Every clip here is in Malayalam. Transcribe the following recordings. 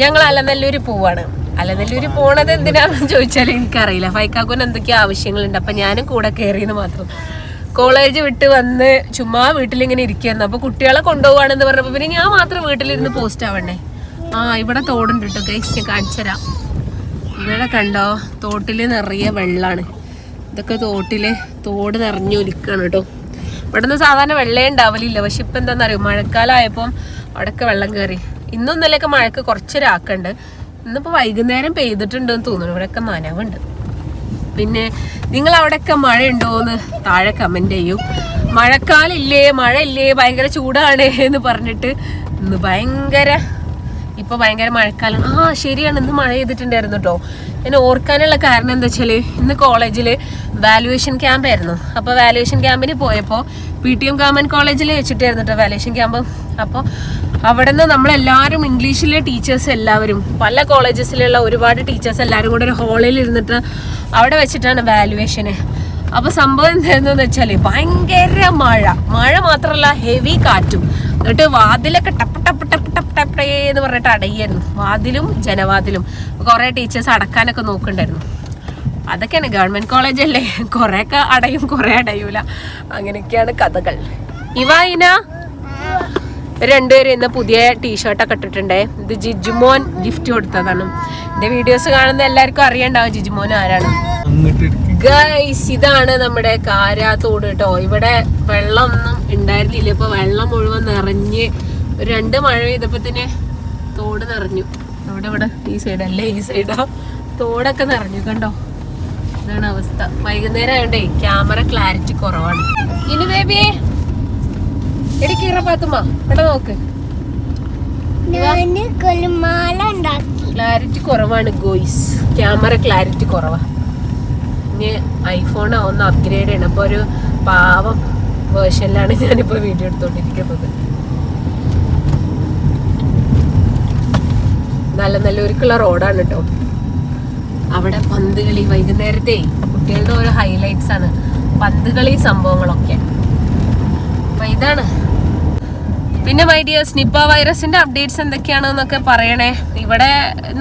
ഞങ്ങൾ അലനല്ലൂർ പോവാണ്. അലനല്ലൂര് പോണത് എന്തിനാണെന്ന് ചോദിച്ചാൽ എനിക്കറിയില്ല. ഫൈക്കാക്കൂന് എന്തൊക്കെയോ ആവശ്യങ്ങളുണ്ട്. അപ്പൊ ഞാനും കൂടെ കയറിയെന്ന് മാത്രം. കോളേജ് വിട്ട് വന്ന് ചുമ്മാ വീട്ടിലിങ്ങനെ ഇരിക്കുന്നു അപ്പൊ കുട്ടികളെ കൊണ്ടുപോവാണെന്ന് പറഞ്ഞപ്പോ പിന്നെ ഞാൻ മാത്രം വീട്ടിലിരുന്ന് പോസ്റ്റ് ആവണ്ടേ? ആ ഇവിടെ തോടുണ്ട് കേട്ടോ ഗൈസ് ഞാൻ കാണിച്ചു തരാം. ഇവിടെ കണ്ടോ? തോട്ടിൽ നിറയെ വെള്ളാണ്. ഇതൊക്കെ തോട്ടിൽ തോട് നിറഞ്ഞൊലിക്കാണ് കേട്ടോ. ഇവിടെ നിന്ന് സാധാരണ വെള്ളേ ഉണ്ടാവലില്ല. പക്ഷെ ഇപ്പൊ എന്താണെന്നറിയോ മഴക്കാലമായപ്പം അവിടെയൊക്കെ വെള്ളം കയറി ഇന്നും ഇന്നലെയൊക്കെ മഴക്ക് കുറച്ചൊരാക്കുണ്ട്. ഇന്നിപ്പോൾ വൈകുന്നേരം പെയ്തിട്ടുണ്ടെന്ന് തോന്നുന്നു. ഇവിടെയൊക്കെ നനവുണ്ട്. പിന്നെ നിങ്ങൾ അവിടെയൊക്കെ മഴ ഉണ്ടോ എന്ന് താഴെ കമന്റ് ചെയ്യൂ. മഴക്കാലില്ലേ? മഴ ഇല്ലേ ഭയങ്കര ചൂടാണ് എന്ന് പറഞ്ഞിട്ട് ഇന്ന് ഭയങ്കര ഇപ്പൊ ഭയങ്കര മഴക്കാലം. ആ ശരിയാണ്. ഇന്ന് മഴ ചെയ്തിട്ടുണ്ടായിരുന്നു കേട്ടോ എന്നെ ഓർക്കാനുള്ള കാരണം എന്താ വെച്ചാൽ ഇന്ന് കോളേജിൽ വാലുവേഷൻ ക്യാമ്പ് ആയിരുന്നു. അപ്പോൾ വാലുവേഷൻ ക്യാമ്പിന് പോയപ്പോൾ പി ടി എം ഗവൺമെന്റ് കോളേജിൽ വെച്ചിട്ടായിരുന്നു കേട്ടോ വാലുവേഷൻ ക്യാമ്പ് അപ്പോൾ അവിടെ നിന്ന് നമ്മളെല്ലാവരും ഇംഗ്ലീഷിലെ ടീച്ചേഴ്സ് എല്ലാവരും പല കോളേജസിലുള്ള ഒരുപാട് ടീച്ചേഴ്സ് എല്ലാവരും കൂടെ ഒരു ഹോളിൽ ഇരുന്നിട്ട് അവിടെ വെച്ചിട്ടാണ് വാലുവേഷന് അപ്പോൾ സംഭവം എന്തായിരുന്നു വെച്ചാൽ ഭയങ്കര മഴ. മഴ മാത്രമല്ല ഹെവി കാറ്റും. എന്നിട്ട് വാതിലൊക്കെ ടപ്പ് ടപ്പ് ടപ്പ് ടപ്പ് ടപ്പ് എന്ന് പറഞ്ഞിട്ട് അടയായിരുന്നു. വാതിലും ജനവാതിലും. കുറേ ടീച്ചേഴ്സ് അടക്കാനൊക്കെ നോക്കണ്ടായിരുന്നു അതൊക്കെയാണ് ഗവൺമെന്റ് കോളേജ് അല്ലേ? കുറെയൊക്കെ അടയും കുറെ അടയൂല. അങ്ങനെയൊക്കെയാണ് കഥകൾ. ഇവ ഇന? രണ്ടുപേരും ഇന്ന് പുതിയ ടീഷർട്ടൊക്കെ ഇട്ടിട്ടുണ്ടേ. ഇത് ജിജുമോൻ ഗിഫ്റ്റ് കൊടുത്തതാണ്. എന്റെ വീഡിയോസ് കാണുന്ന എല്ലാവർക്കും അറിയണ്ടാവും ജിജുമോൻ ആരാണ്. ഗൈസ് ഇതാണ് നമ്മുടെ കാരാത്തോട് കേട്ടോ. ഇവിടെ വെള്ളമൊന്നും ഉണ്ടായിരുന്നില്ല. ഇപ്പൊ വെള്ളം മുഴുവൻ നിറഞ്ഞ് രണ്ട് മഴ പെയ്തപ്പോ തന്നെ തോട് നിറഞ്ഞു. ഇവിടെ ഇവിടെ ഈ സൈഡ് അല്ലേ? ഈ സൈഡോ തോടൊക്കെ നിറഞ്ഞു കണ്ടോ? ഇതാണ് അവസ്ഥ. വൈകുന്നേരം ആയോണ്ടേ ക്യാമറ ക്ലാരിറ്റി കുറവാണ്. ഇനി ബേബിയെ എടിക്കീറ പാത്തുമ്മ ഇവിടെ നോക്ക്. ക്ലാരിറ്റി കുറവാണ് ഗോയ്സ്. ക്യാമറ ക്ലാരിറ്റി കുറവാ. ഇനി ഐഫോൺ ഒന്ന് അപ്ഗ്രേഡ് ചെയ്യണം അപ്പോൾ ഒരു പാവം വേർഷനിലാണ് ഞാനിപ്പോൾ വീഡിയോ എടുത്തുകൊണ്ടിരിക്കുന്നത് നല്ല നല്ലൊരുക്കുള്ള റോഡാണ് കേട്ടോ അവിടെ പന്ത് കളി വൈകുന്നേരത്തെ കുട്ടികളുടെ ഓരോ ഹൈലൈറ്റ്സ് ആണ്. പന്ത് കളി സംഭവങ്ങളൊക്കെ. അപ്പൊ ഇതാണ്. പിന്നെ മൈ ഡിയേഴ്സ് നിപ്പ വൈറസിന്റെ അപ്ഡേറ്റ്സ് എന്തൊക്കെയാണെന്നൊക്കെ പറയണേ. ഇവിടെ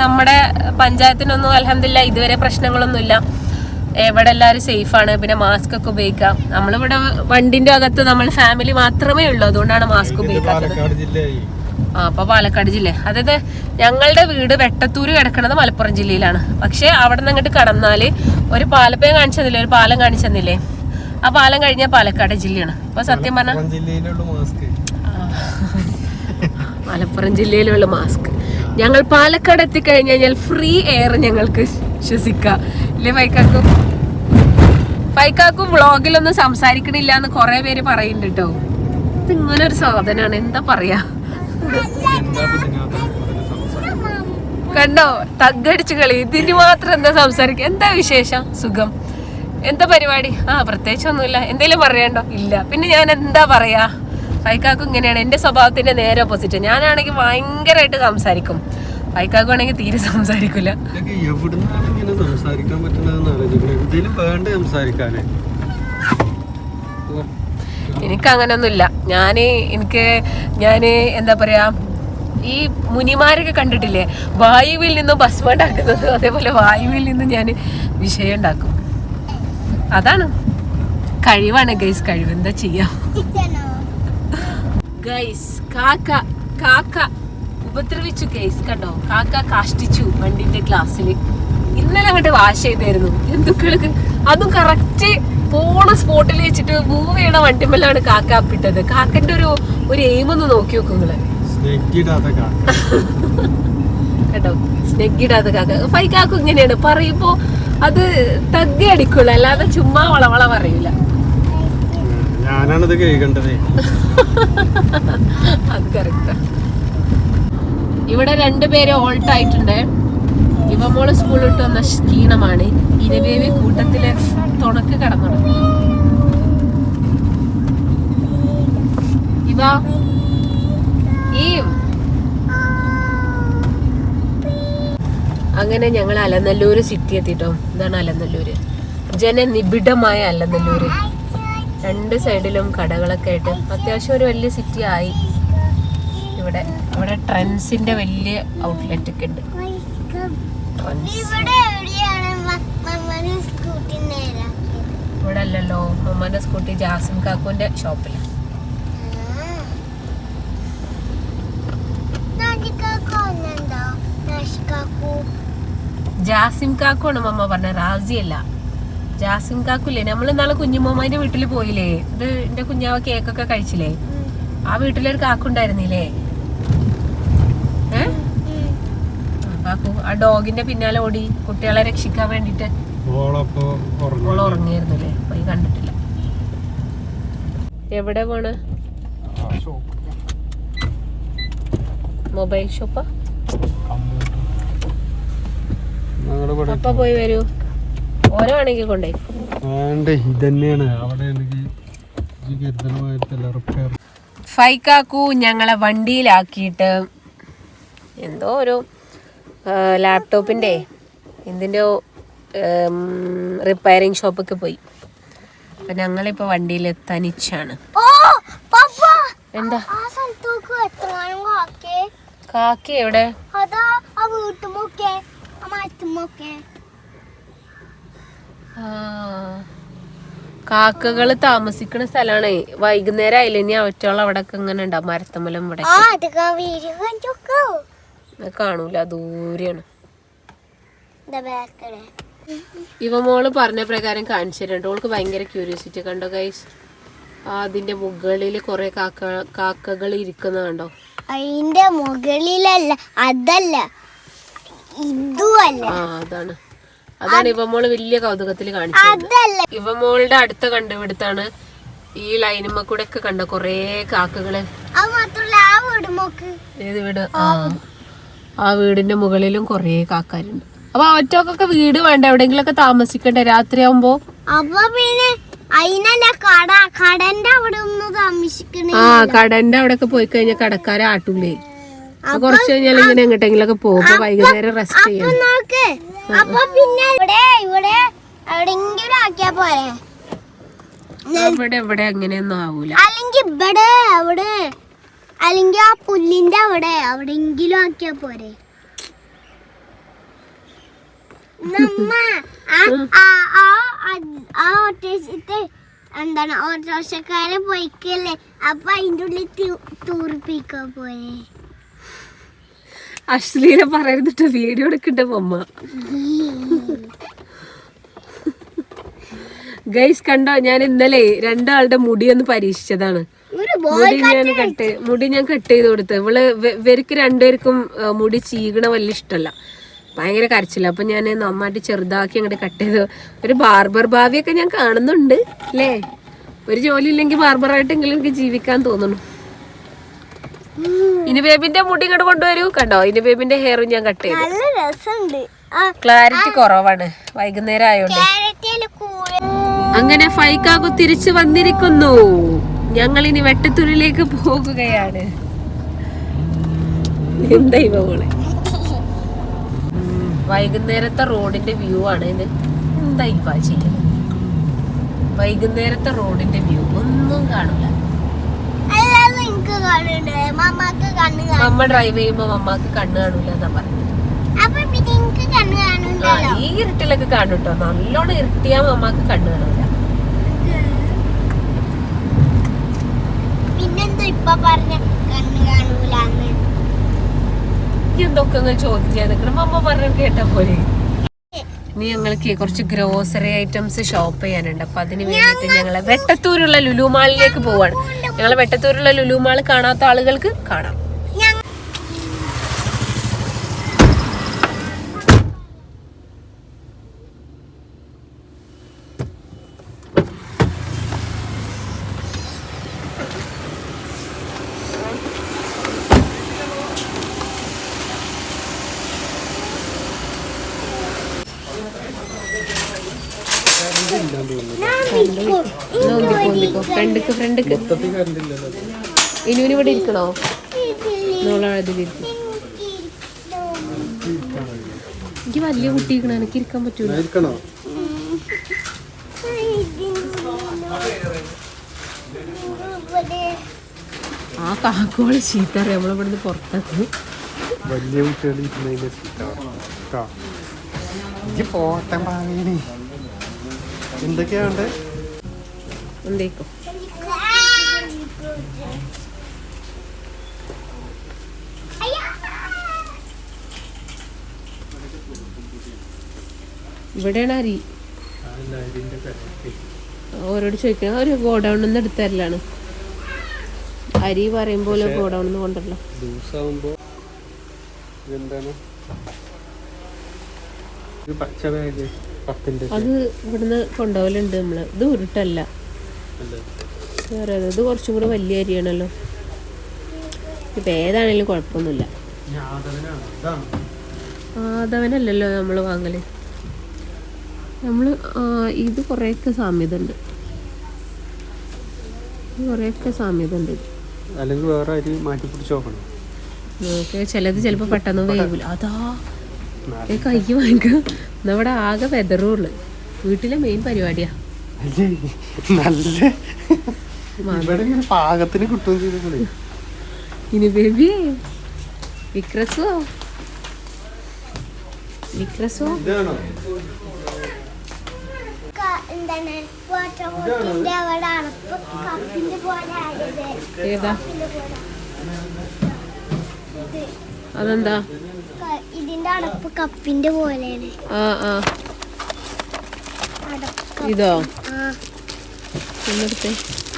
നമ്മുടെ പഞ്ചായത്തിനൊന്നും അലഹമില്ല ഇതുവരെ പ്രശ്നങ്ങളൊന്നുമില്ല. ഇവിടെ എല്ലാവരും സേഫ് ആണ് പിന്നെ മാസ്ക് ഒക്കെ ഉപയോഗിക്കാം നമ്മളിവിടെ വണ്ടിന്റെ അകത്ത് നമ്മൾ ഫാമിലി മാത്രമേ ഉള്ളൂ അതുകൊണ്ടാണ് മാസ്ക് ഉപയോഗിക്കാത്തത്. ആ അപ്പൊ പാലക്കാട് ജില്ല. അതായത് ഞങ്ങളുടെ വീട് വെട്ടത്തൂര് കിടക്കുന്നത് മലപ്പുറം ജില്ലയിലാണ്. പക്ഷെ അവിടെ നിന്ന് അങ്ങോട്ട് കടന്നാൽ ഒരു പാലപ്പയം കാണിച്ചതില്ലേ ഒരു പാലം കാണിച്ചെന്നില്ലേ? ആ പാലം കഴിഞ്ഞാൽ പാലക്കാട് ജില്ലയാണ്. അപ്പൊ സത്യം പറഞ്ഞാൽ മലപ്പുറം ജില്ലയിലുള്ള മാസ്ക് മലപ്പുറം ജില്ലയിലുള്ള മാസ്ക് ഞങ്ങൾ പാലക്കാട് എത്തിക്കഴിഞ്ഞ് കഴിഞ്ഞാൽ ഫ്രീ എയർ ഞങ്ങൾക്ക് ശ്വസിക്കാം. ഇല്ലേ വൈക്കാക്കും ഫൈക്കാക്കും വ്ളോഗിലൊന്നും സംസാരിക്കണില്ല എന്ന് കുറെ പേര് പറയുന്നുണ്ട് കേട്ടോ ഇത് ഇങ്ങനെ ഒരു സാധനമാണ് എന്താ പറയാ? കണ്ടോ? തగ్గടിച്ച് കളി. ഇതിന് മാത്രം എന്താ സംസാരിക്കുക എന്താ വിശേഷം? സുഖം. എന്താ പരിപാടി? ആ പ്രത്യേകിച്ച് ഒന്നുമില്ല എന്തേലും പറയണ്ടോ ഇല്ല. പിന്നെ ഞാൻ എന്താ പറയാ? ഫൈക്കാക്കും ഇങ്ങനെയാണ്. എന്റെ സ്വഭാവത്തിന്റെ നേരെ ഓപ്പോസിറ്റ് ഞാനാണെങ്കിൽ ഭയങ്കരമായിട്ട് സംസാരിക്കും. ഫൈക്കാക്കും ആണെങ്കിൽ തീരെ സംസാരിക്കില്ല എനിക്ക് അങ്ങനൊന്നുമില്ല ഞാൻ എനിക്ക് ഞാൻ എന്താ പറയാ ഈ മുനിമാരൊക്കെ കണ്ടിട്ടില്ലേ? വായുവിൽ നിന്നും ഭസ്മ ഉണ്ടാക്കുന്നത് അതേപോലെ വായുവിൽ നിന്ന് ഞാൻ വിഷയം ഉണ്ടാക്കും. അതാണ്. കഴിവാണ് ഗൈസ് കഴിവ്. എന്താ ചെയ്യാം? ഗൈസ് കാക്ക കാക്ക ഉപദ്രവിച്ചു ഗൈസ് കണ്ടോ? കാക്ക കാഷ്ടിച്ചു വണ്ടിന്റെ ഗ്ലാസ്സിൽ ഇന്നലെ അങ്ങോട്ട് വാഷ് ചെയ്തായിരുന്നു. ജന്തുക്കൾക്ക് അതും കറക്റ്റ് പോണ സ്പോട്ടിൽ വെച്ചിട്ട് മൂവ് ചെയ്യണ വണ്ടിമല്ലാണ് കാക്ക അപ്പിട്ടത്. കാക്കന്റെ ഒരു ഒരു എയിം ഒന്ന് നോക്കി നോക്കും നിങ്ങൾ. കേട്ടോ സ്നെഗിടാതെ കാക്ക. ഫൈ കാക്കും ഇങ്ങനെയാണ്. പറയുമ്പോ അത് തഗ്ഗി അടിക്കുള്ളൂ. അല്ലാതെ ചുമ്മാ വളവള പറയൂല. ഞാനാണിത് കേൾക്കേണ്ടത് അത് കറക്റ്റാ ഇവിടെ രണ്ടുപേര് ഓൾട്ട് ആയിട്ടുണ്ട്. ഇവ മോൾ സ്കൂളിൽ ഇട്ട് വന്ന ക്ഷീണമാണ്. ഇരവേവി കൂട്ടത്തിലെ തുണക്ക് കടന്നു ഇവ അങ്ങനെ ഞങ്ങൾ അലനല്ലൂര് സിറ്റി എത്തിട്ടോ. ഇതാണ് അലനല്ലൂര്. ജനനിബിഡമായ അലനല്ലൂര്. രണ്ട് സൈഡിലും കടകളൊക്കെ ആയിട്ട് അത്യാവശ്യം ഒരു വലിയ സിറ്റി ആയി. ഇവിടെ ഇവിടെ ട്രെൻസിന്റെ വലിയ ഔട്ട്ലെറ്റ് ഒക്കെ ഉണ്ട്. ഇവിടെ അല്ലല്ലോ മമ്മന്റെ സ്കൂട്ടി ജാസിം കാക്കുവിന്റെ ഷോപ്പിൽ ജാസിം കാക്കുവാണ് മമ്മ പറഞ്ഞ റാസി അല്ല ജാസിം കാക്കുല്ലേ? നമ്മൾ ഇന്നാളെ കുഞ്ഞുമ്മമാന്റെ വീട്ടിൽ പോയില്ലേ? ഇത് എന്റെ കുഞ്ഞാവ കേക്കൊക്കെ കഴിച്ചില്ലേ? ആ വീട്ടിലൊരു കാക്കുണ്ടായിരുന്നില്ലേ? ഏ? കാക്കു ആ ഡോഗിന്റെ പിന്നാലെ ഓടി കുട്ടികളെ രക്ഷിക്കാൻ വേണ്ടിട്ട് ഓളപ്പോ ഓൾ ഉറങ്ങി ഉറങ്ങിയിരുന്നില്ലേ? പോയി കണ്ടിട്ടില്ല. എവിടെ പോണ്? മൊബൈൽ ഷോപ്പാ? അപ്പ പോയി വരൂ. ഓരോ ആണെങ്കിൽ കൊണ്ടേ. വേണ്ടേ ഇതന്നെയാണ്. അവിടെ എനിക്ക് കരുതണമായിട്ടല്ല റിപ്പയർ ഫൈക്കാക്കു ഞങ്ങളെ വണ്ടിയിലാക്കിയിട്ട് എന്തോ ഒരു ലാപ്ടോപ്പിന്റെ എന്തിന്റെ റിപ്പയറിങ് ഷോപ്പൊക്കെ പോയി. അപ്പൊ ഞങ്ങളിപ്പോ വണ്ടിയിൽ തനിച്ചാണ് ഓ പപ്പ എന്താ? കാക്കി? എവിടെ അതാ ആ വീട്ടുമൊക്കെ ആ മരത്തുമൊക്കെ കാക്കകൾ താമസിക്കുന്ന സ്ഥലമാണ് വൈകുന്നേരം ആയില്ല? ഇനി അവറ്റോളം അവിടെ ഇങ്ങനെ ഉണ്ടാവും മരത്തമ്മലും ഇവിടെ കാണൂല. ദൂരെയാണ്. ഇവ മോൾ പറഞ്ഞ പ്രകാരം കാണിച്ചു തരുന്നുണ്ട്. ഓൾക്ക് ഭയങ്കര ക്യൂരിയോസിറ്റി കണ്ടോ ഗൈസ് അതിന്റെ മുകളിൽ കുറെ കാക്ക കാക്കകൾ ഇരിക്കുന്ന കണ്ടോ? അതിന്റെ മുകളിലല്ല അതല്ല. ഇതുമല്ല ആ അതാണ്. അതാണ് ഇവമോൾ വലിയ കൗതുകത്തിൽ കാണിച്ചത്. ഇവമോളുടെ ഇവ അടുത്ത കണ്ടുപിടുത്താണ് ഈ ലൈനുമ്മ കൂടെ ഒക്കെ കണ്ട കൊറേ കാക്കകൾ. ഏത് വീട്? ആ വീടിന്റെ മുകളിലും കൊറേ കാക്കാരുണ്ട്. അപ്പൊ ഒറ്റക്കൊക്കെ വീട് വേണ്ട? എവിടെങ്കിലും താമസിക്കണ്ടേ? താമസിക്കണ്ട അപ്പൊ പിന്നെ അതിനല്ല കട കടന്റെ അവിടെ ഒന്ന് താമസിക്കണേ ആ കടന്റെ അവിടെ ഒക്കെ പോയി കഴിഞ്ഞാൽ കടക്കാരെ ആട്ടൂലേ? കുറച്ച് കഴിഞ്ഞാൽ ഇങ്ങനെ എങ്ങോട്ടെങ്കിലൊക്കെ പോകും. വൈകുന്നേരം റെസ്റ്റ് ചെയ്യും. അപ്പൊ പിന്നെ ഇവിടെ ഇവിടെ എവിടെങ്കിലും ആക്കിയാ പോരെ. ഇവിടെ ഇവിടെ അങ്ങനെയൊന്നും ആവൂല. അല്ലെങ്കിൽ ഇവിടെ അവിടെ. അല്ലെങ്കിൽ ആ പുല്ലിന്റെ അവിടെ എവിടെങ്കിലും ആക്കിയാ പോരെ. ഓട്ടോസിട്ട് എന്താണ് ഓട്ടോറിക്ഷക്കാരെ പോയിക്കല്ലേ? അപ്പൊ അതിന്റെ ഉള്ളിൽ തു- തൂറിപ്പിക്കാ പോരെ. അശ്ലീലം പറയരുതിട്ട് വീഡിയോ എടുക്കണ്ട മമ്മ ഗൈസ് കണ്ടോ ഞാൻ ഇന്നലെ രണ്ടാളുടെ മുടി ഒന്ന് പരീക്ഷിച്ചതാണ്. മുടി ഞാൻ കട്ട് മുടി ഞാൻ കട്ട് ചെയ്ത് കൊടുത്ത്. ഇവൾ ഇവ- ഇവർക്ക് രണ്ടുപേർക്കും മുടി ചീകണ വലിയ ഇഷ്ടമല്ല. ഭയങ്കര കരച്ചില്ല അപ്പൊ ഞാൻ നന്നായിട്ട് ചെറുതാക്കി അങ്ങോട്ട് കട്ട് ചെയ്ത്. ഒരു ബാർബർ ഭാവിയൊക്കെ ഞാൻ കാണുന്നുണ്ട് അല്ലേ ഒരു ജോലി ഇല്ലെങ്കിൽ ബാർബറായിട്ടെങ്കിലും എനിക്ക് ജീവിക്കാൻ തോന്നുന്നു. ഇനി ബേബിന്റെ മുടി ഇങ്ങോട്ട് കൊണ്ടുവരൂ. കണ്ടോ? ഇനി ബേബിന്റെ ഹെയറും ഞാൻ കട്ട് ചെയ്തു. നല്ല രസമുണ്ട്. ക്ലാരിറ്റി കുറവാണ്. വൈകുന്നേരം ആയോണ്ട്. അങ്ങനെ ഫൈക്കാകു തിരിച്ചു വന്നിരിക്കുന്നു. ഞങ്ങൾ ഇനി വെട്ടത്തൂരിലേക്ക് പോകുകയാണ് ഇവ വൈകുന്നേരത്തെ റോഡിന്റെ വ്യൂ ആണ് ഇത്. എന്താ ചെയ്യുന്നത്? വൈകുന്നേരത്തെ റോഡിന്റെ വ്യൂ ഒന്നും കാണില്ല കാണുന്നുണ്ട്. മമ്മക്ക് കണ്ണ് ഡ്രൈവ് ചെയ്യുമ്പോ മമ്മക്ക് കണ്ണ് കാണൂല എന്നാ പറഞ്ഞത്. അപ്പൊ പിന്നെ എനിക്ക് കണ്ണ് കാണുന്നുണ്ടല്ലോ ഈ ഇരുട്ടിലൊക്കെ കാണൂട്ടോ. കേട്ടോ നല്ലോണം ഇരുട്ടിയാ മമ്മക്ക് കണ്ണ് കാണൂല. പിന്നെന്താ ഇപ്പൊ പറഞ്ഞ കണ്ണ് കാണൂലെന്ന്? എന്തൊക്കെ ചോദിക്കാൻ നിൽക്കണം അമ്മ പറഞ്ഞു കേട്ടാ പോലെ ഇനി ഞങ്ങൾക്ക് കുറച്ച് ഗ്രോസറി ഐറ്റംസ് ഷോപ്പ് ചെയ്യാനുണ്ട്. അപ്പൊ അതിന് വേണ്ടിയിട്ട് ഞങ്ങൾ വെട്ടത്തൂരുള്ള ലുലു മാളിലേക്ക് പോവാണ്. ഞങ്ങൾ വെട്ടത്തൂരുള്ള ലുലു മാൾ കാണാത്ത ആളുകൾക്ക് കാണാം. ഫ്രണ്ടിക്ക് ഫ്രണ്ടിക്ക്. ഇനുവിന് ഇവിടെ ഇരിക്കണോ? എനിക്ക് വലിയ കുട്ടി ഇരിക്കണ? എനിക്ക് ഇരിക്കാൻ പറ്റൂല. ഇരിക്കണോ? ആ കാക്കോൾ ചീത്ത അറിയാം. നമ്മളിവിടുന്ന് പുറത്താക്കും വലിയ കുട്ടികൾ ഇരുന്നതിന്റെ പോട്ടെ എന്തൊക്കെയാ എന്തൊക്കെയാണ്ട് എന്തേക്കും? ഇവിടെയാണ് അരി? ഓരോട് ചോദിക്കണം. ഒരു ഗോഡൗണിൽ നിന്ന് എടുത്തരലാണ് അരി പറയുമ്പോൾ ഗോഡൗണിൽ നിന്ന് കൊണ്ടല്ലോ അത് ഇവിടുന്ന് കൊണ്ടുപോകലുണ്ട് നമ്മൾ. ഇത് ഉരുട്ടല്ല. വേറെ ഇത് കുറച്ചും കൂടെ വലിയ അരിയാണല്ലോ. ഇപ്പം ഏതാണേലും കുഴപ്പമൊന്നുമില്ല. ആദവനല്ലല്ലോ നമ്മൾ വാങ്ങൽ. നമ്മൾ ഇത് കുറേയൊക്കെ സാമ്യത ഉണ്ട് കുറേയൊക്കെ സാമ്യത ഉണ്ട്. അല്ലെങ്കിൽ വേറെ അരി മാറ്റി പിടിച്ച് നോക്കണം നമുക്ക് ചിലത് ചിലപ്പോൾ പെട്ടെന്ന് വേവില്ല അതാ. കൈ വാങ്ങിക്കുക നമ്മുടെ ആകെ വെതറുള്ളു. വീട്ടിലെ മെയിൻ പരിപാടിയാ? നല്ല. പാകത്തിന് കിട്ടുകയും ചെയ്തേ ഇനി ബേബി വിക്രസോ? വിക്രസോ? എന്താണ്? വാട്ടർ അവിടെ അണപ്പ് കപ്പിന്റെ പോലെ ആയത്. അതെന്താ? ഇതിന്റെ അടപ്പ് കപ്പിന്റെ പോലെയാണ്. ആ ആ. ഇതോ? ആ. ഒന്നെടുത്തേ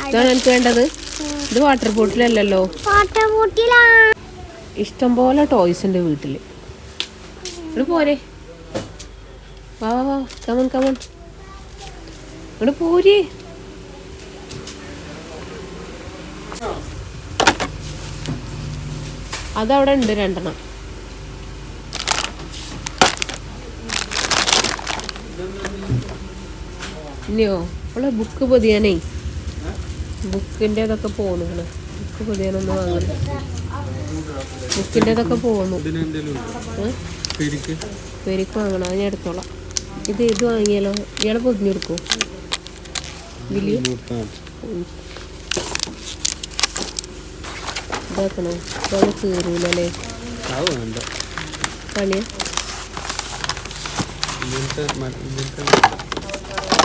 ഇതാണ് എനിക്ക് വേണ്ടത്? ഇത് വാട്ടർ ബോട്ടിലല്ലല്ലോ വാട്ടർ ബോട്ടിലാ ഇഷ്ടം പോലെ ടോയ്സ് ഉണ്ട് വീട്ടിൽ ഇവിടെ പോരെ. വാ വാ വാ. കമൺ കമൺ ഇവിടെ പോരി. അതവിടെ ഉണ്ട് രണ്ടെണ്ണം. ഇല്ലയോ അവളെ ബുക്ക് പൊതിയാനേ. ബുക്കിന്റെ അതൊക്കെ പോകുന്നു ബുക്ക് പൊതിയാനൊന്നും വാങ്ങുന്നു ബുക്കിന്റെ അതൊക്കെ പോകുന്നു പെരുക്ക്. വാങ്ങണം. ഞാൻ എടുത്തോളാം. ഇത് ഇത് വാങ്ങിയാലോ? ഇയാളെ പൊതിഞ്ഞെടുക്കോ വലിയ ഇതാക്കണോ? ഇതൊന്നും കീറൂലല്ലേ? അത് വേണ്ട. പണിയാ?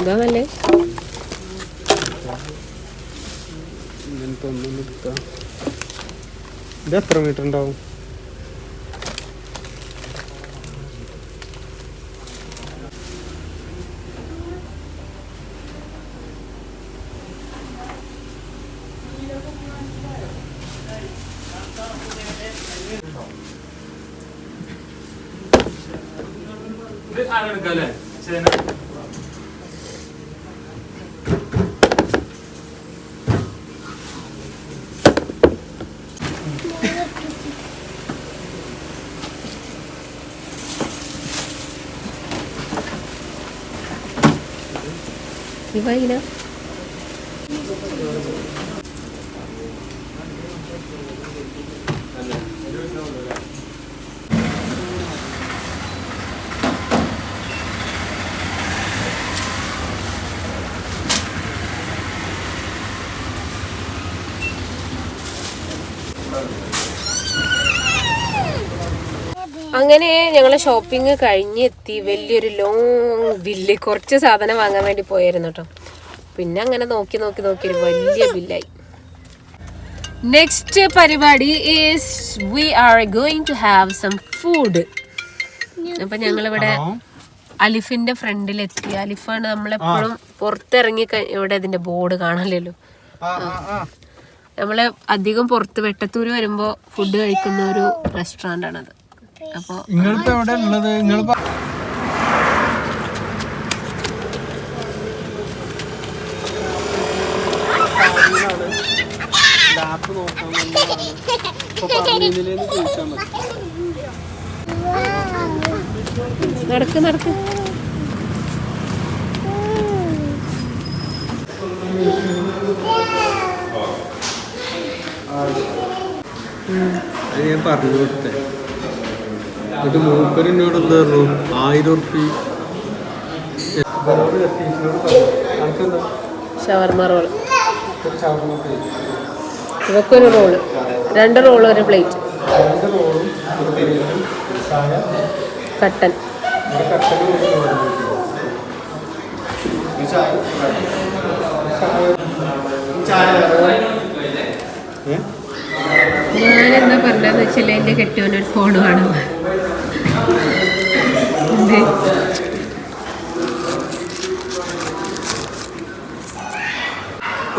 ഇതാ നല്ലേ മീറ്റർ ഉണ്ടാവും? ഇവ ഇങ്ങനെ അങ്ങനെ ഞങ്ങൾ ഷോപ്പിംഗ് കഴിഞ്ഞെത്തി. വലിയൊരു ലോങ് ബില്ല് കുറച്ച് സാധനം വാങ്ങാൻ വേണ്ടി പോയായിരുന്നു കേട്ടോ പിന്നെ അങ്ങനെ നോക്കി നോക്കി നോക്കി ഒരു വലിയ ബില്ലായി നെക്സ്റ്റ് പരിപാടി is we are going to have some food അപ്പൊ ഞങ്ങളിവിടെ അലിഫിന്റെ ഫ്രണ്ടിലെത്തി. അലിഫാണ് നമ്മളെപ്പോഴും പുറത്തിറങ്ങി ഇവിടെ ഇതിന്റെ ബോർഡ് കാണാനല്ലോ നമ്മൾ അധികം പുറത്ത് വെട്ടത്തൂര് വരുമ്പോൾ ഫുഡ് കഴിക്കുന്ന ഒരു റെസ്റ്റോറന്റ് ആണത്. അപ്പൊ നിങ്ങളിപ്പോ എവിടെ ഉള്ളത്? നിങ്ങൾ ലാപ്പ് നോക്കാൻ ചോദിച്ചാൽ മതി നടക്ക് നടക്ക്. അത് ഞാൻ പറഞ്ഞു കൊടുത്തേ. എന്നിട്ട് മൂപ്പര് എന്നോട് എന്താ പറഞ്ഞു ആയിരം ഉറുപ്പി? ഷവർമ പ്ലേറ്റ്. ഇവക്കൊരു റോൾ. രണ്ട് റോൾ ഒരു പ്ലേറ്റ്. കട്ടൻ. റോളും ചായ കട്ടൻ ഒരു കട്ടനും ഒരു റോളും ഏ? ഞാൻ എന്താ പറഞ്ഞതെന്ന് വെച്ചാൽ എന്റെ കെട്ടിയവനൊരു ഫോൺ വേണം?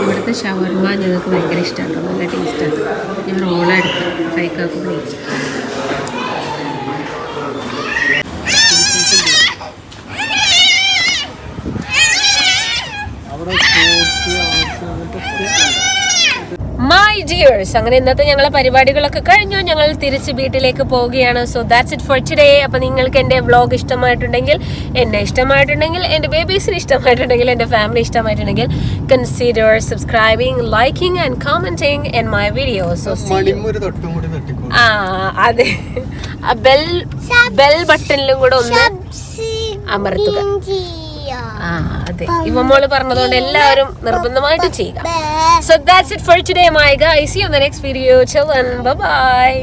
ഇവിടുത്തെ ഷവർമ ഞങ്ങൾക്ക് ഭയങ്കര ഇഷ്ടമാണ് നല്ല ടേസ്റ്റാണ് ഞാൻ റോളെടുത്ത് ഫ്രൈക്കാക്ക് കഴിച്ചു. ഡിയേഴ്സ് അങ്ങനെ ഇന്നത്തെ ഞങ്ങളെ പരിപാടികളൊക്കെ കഴിഞ്ഞു. ഞങ്ങൾ തിരിച്ച് വീട്ടിലേക്ക് പോവുകയാണ്. So that's it for today അപ്പോൾ നിങ്ങൾക്ക് എന്റെ വ്ളോഗ് ഇഷ്ടമായിട്ടുണ്ടെങ്കിൽ എന്നെ ഇഷ്ടമായിട്ടുണ്ടെങ്കിൽ എന്റെ ബേബീസിന് ഇഷ്ടമായിട്ടുണ്ടെങ്കിൽ എന്റെ ഫാമിലി ഇഷ്ടമായിട്ടുണ്ടെങ്കിൽ consider subscribing liking and commenting on my video so ആ അതെ. ബെൽ ബെൽ ബട്ടണിലും കൂടെ ഒന്ന് അമർത്തുക. അതെ. ഇവ പറഞ്ഞതുകൊണ്ട് എല്ലാവരും നിർബന്ധമായിട്ട് ചെയ്യുക. So that's it for today my guys see you in the next video chill and bye bye